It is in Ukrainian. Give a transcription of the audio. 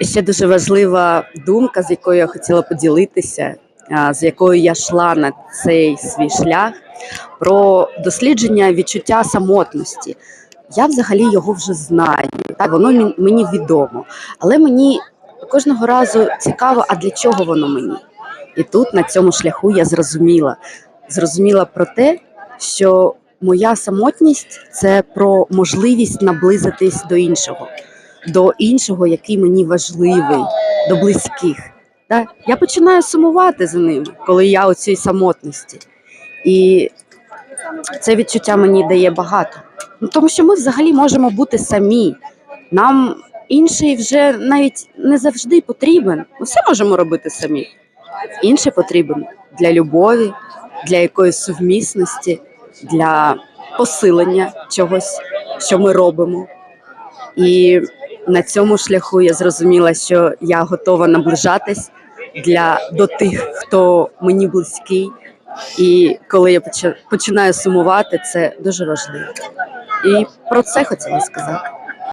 Ще дуже важлива думка, з якою я хотіла поділитися, з якою я йшла на цей свій шлях, про дослідження відчуття самотності. Я взагалі його вже знаю, так воно мені відомо, але мені кожного разу цікаво, а для чого воно мені? І тут на цьому шляху я зрозуміла, зрозуміла про те, що моя самотність це про можливість наблизитись до іншого, до іншого, який мені важливий, до близьких. Да? Я починаю сумувати за ним, коли я у цій самотності. І це відчуття мені дає багато. Ну, тому що ми взагалі можемо бути самі. Нам інший вже навіть не завжди потрібен. Ми все можемо робити самі. Інший потрібен для любові, для якоїсь сувмісності, для посилення чогось, що ми робимо. І на цьому шляху я зрозуміла, що я готова наближатись для до тих, хто мені близький. І коли я починаю сумувати, це дуже важливо. І про це хотіла сказати.